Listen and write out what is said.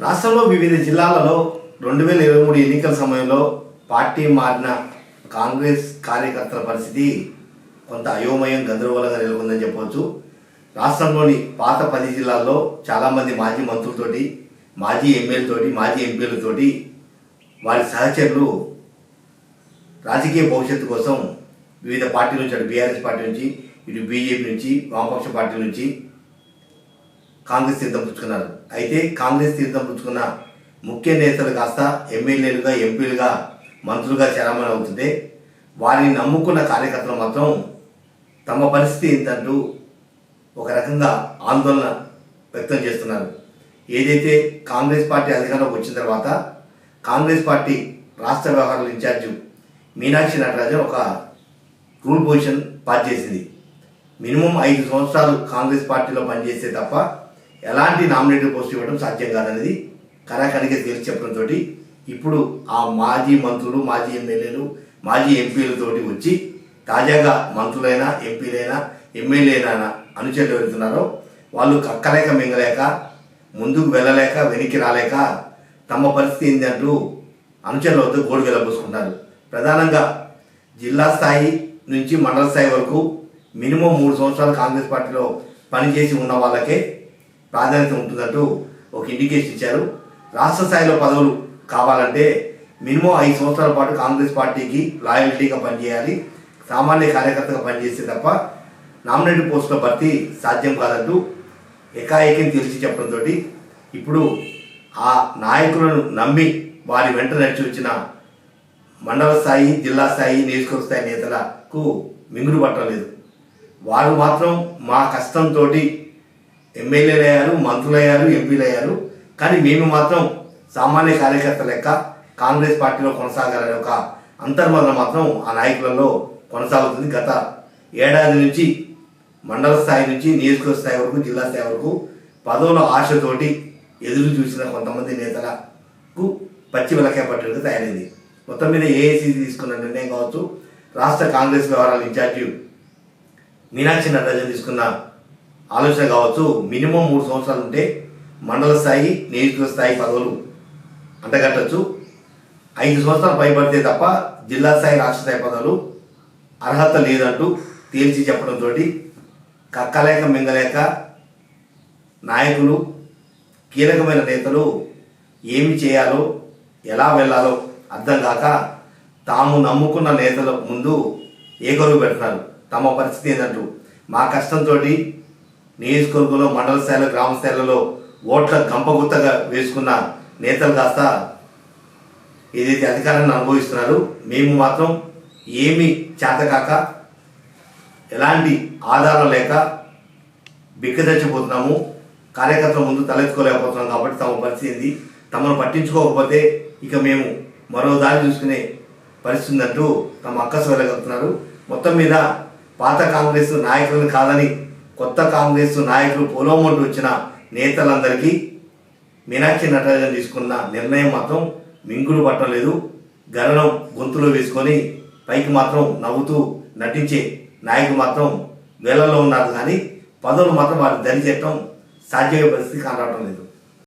రాష్ట్రంలో వివిధ జిల్లాలలో రెండు వేల ఇరవై మూడు ఎన్నికల సమయంలో పార్టీ మారిన కాంగ్రెస్ కార్యకర్తల పరిస్థితి కొంత అయోమయం గందరగోళంగా నెలకొందని చెప్పవచ్చు. రాష్ట్రంలోని పాత పది జిల్లాల్లో చాలామంది మాజీ మంత్రులతోటి మాజీ ఎమ్మెల్యేలతోటి మాజీ ఎంపీలతోటి వారి సహచరులు రాజకీయ భవిష్యత్తు కోసం వివిధ పార్టీల నుంచి అటు బీఆర్ఎస్ పార్టీ నుంచి ఇటు బీజేపీ నుంచి వామపక్ష పార్టీ నుంచి కాంగ్రెస్ తీర్థం పుచ్చుకున్నారు. అయితే కాంగ్రెస్ తీర్థం పుచ్చుకున్న ముఖ్య నేతలు కాస్త ఎమ్మెల్యేలుగా ఎంపీలుగా మంత్రులుగా చలామణి అవుతుంటే వారిని నమ్ముకున్న కార్యకర్తలు మాత్రం తమ పరిస్థితి ఏంటంటూ ఒక రకంగా ఆందోళన వ్యక్తం చేస్తున్నారు. ఏదైతే కాంగ్రెస్ పార్టీ అధికారంలోకి వచ్చిన తర్వాత కాంగ్రెస్ పార్టీ రాష్ట్ర వ్యవహారాల ఇన్ఛార్జ్ మీనాక్షి నటరాజన్ ఒక రూల్ పొజిషన్ పాస్ చేసింది. మినిమం ఐదు సంవత్సరాలు కాంగ్రెస్ పార్టీలో పనిచేస్తే తప్ప ఎలాంటి నామినేటెడ్ పోస్ట్ ఇవ్వడం సాధ్యం కాదనేది కరాఖండిగా తేల్చి చెప్పడంతో ఇప్పుడు ఆ మాజీ మంత్రులు మాజీ ఎమ్మెల్యేలు మాజీ ఎంపీలతోటి వచ్చి తాజాగా మంత్రులైనా ఎంపీలైనా ఎమ్మెల్యేలైనా అనుచరులు వెళ్తున్నారో వాళ్ళు కక్కలేక మింగలేక ముందుకు వెళ్ళలేక వెనక్కి రాలేక తమ పరిస్థితి ఏంటంటూ అనుచరుల వద్ద గోడు వెళ్ళబోసుకుంటారు ప్రధానంగా జిల్లా స్థాయి నుంచి మండల స్థాయి వరకు మినిమం మూడు సంవత్సరాలు కాంగ్రెస్ పార్టీలో పనిచేసి ఉన్న వాళ్ళకే ప్రాధాన్యత ఉంటుందంటూ ఒక ఇండికేషన్ ఇచ్చారు. రాష్ట్ర స్థాయిలో పదవులు కావాలంటే మినిమం ఐదు సంవత్సరాల పాటు కాంగ్రెస్ పార్టీకి లాయల్టీగా పనిచేయాలి. సామాన్య కార్యకర్తగా పనిచేస్తే తప్ప నామినేటెడ్ పోస్టుల భర్తీ సాధ్యం కాదంటూ ఎకాఏకం తెలిసి చెప్పడంతో ఇప్పుడు ఆ నాయకులను నమ్మి వారి వెంట నడిచి వచ్చిన మండల స్థాయి జిల్లా స్థాయి నియోజకవర్గ స్థాయి నేతలకు మింగుడు పట్టలేదు. వారు మాత్రం మా కష్టంతో ఎమ్మెల్యేలు అయ్యారు మంత్రులు అయ్యారు ఎంపీలు అయ్యారు. కానీ మేము మాత్రం సామాన్య కార్యకర్త లెక్క కాంగ్రెస్ పార్టీలో కొనసాగాలనే ఒక అంతర్మదన మాత్రం ఆ నాయకులలో కొనసాగుతుంది. గత ఏడాది నుంచి మండల స్థాయి నుంచి నియోజకవర్గ స్థాయి వరకు జిల్లా స్థాయి వరకు పదవుల ఆశతోటి ఎదురు చూసిన కొంతమంది నేతలకు పచ్చి వెలకాయ పట్టినట్టు తయారైంది. మొత్తం మీద ఏఐసీ తీసుకున్న నిర్ణయం కావచ్చు. రాష్ట్ర కాంగ్రెస్ వ్యవహారాల ఇన్ఛార్జి మీనాక్షి నటరాజన్ తీసుకున్న ఆలోచన కావచ్చు మినిమం మూడు సంవత్సరాలు ఉంటే మండల స్థాయి నియోజకవర్గ స్థాయి పదవులు అంటగట్టచ్చు. ఐదు సంవత్సరాలు పైబడితే తప్ప జిల్లా స్థాయి రాష్ట్ర స్థాయి పదవులు అర్హత లేదంటూ తేల్చి చెప్పడంతో కక్కలేక మింగలేక నాయకులు కీలకమైన నేతలు ఏమి చేయాలో ఎలా వెళ్ళాలో అర్థం కాక తాము నమ్ముకున్న నేతల ముందు ఏగరువు పెడతారు తమ పరిస్థితి ఏంటంటూ మా కష్టంతో నియోజకవర్గంలో మండల స్థాయిలో గ్రామ స్థాయిలలో ఓట్ల గంపగుత్తగా వేసుకున్న నేతలు కాస్త ఏదైతే అధికారాన్ని అనుభవిస్తున్నారు మేము మాత్రం ఏమి చేతకాక ఎలాంటి ఆధారం లేక బిక్కదచ్చిపోతున్నాము కార్యకర్తల ముందు తలెత్తుకోలేకపోతున్నాం కాబట్టి తమ పరిస్థితి ఏంది? తమను పట్టించుకోకపోతే ఇక మేము మరో దారి చూసుకునే పరిస్థితి ఉందంటూ తమ అక్కసు వెళ్ళగలుగుతున్నారు మొత్తం మీద పాత కాంగ్రెస్ నాయకులను కాదని కొత్త కాంగ్రెస్ నాయకులు పొలోమంటూ వచ్చిన నేతలందరికీ మీనాక్షి నటరాజన్ తీసుకున్న నిర్ణయం మాత్రం మింగుడు పట్టలేదు గరణం గొంతులో వేసుకొని పైకి మాత్రం నవ్వుతూ నటించే నాయకులు మాత్రం వేళల్లో ఉన్నారు కానీ పదవులు మాత్రం వారికి దరి చేయటం సాధ్యమయ్యే పరిస్థితి కనరావటం లేదు.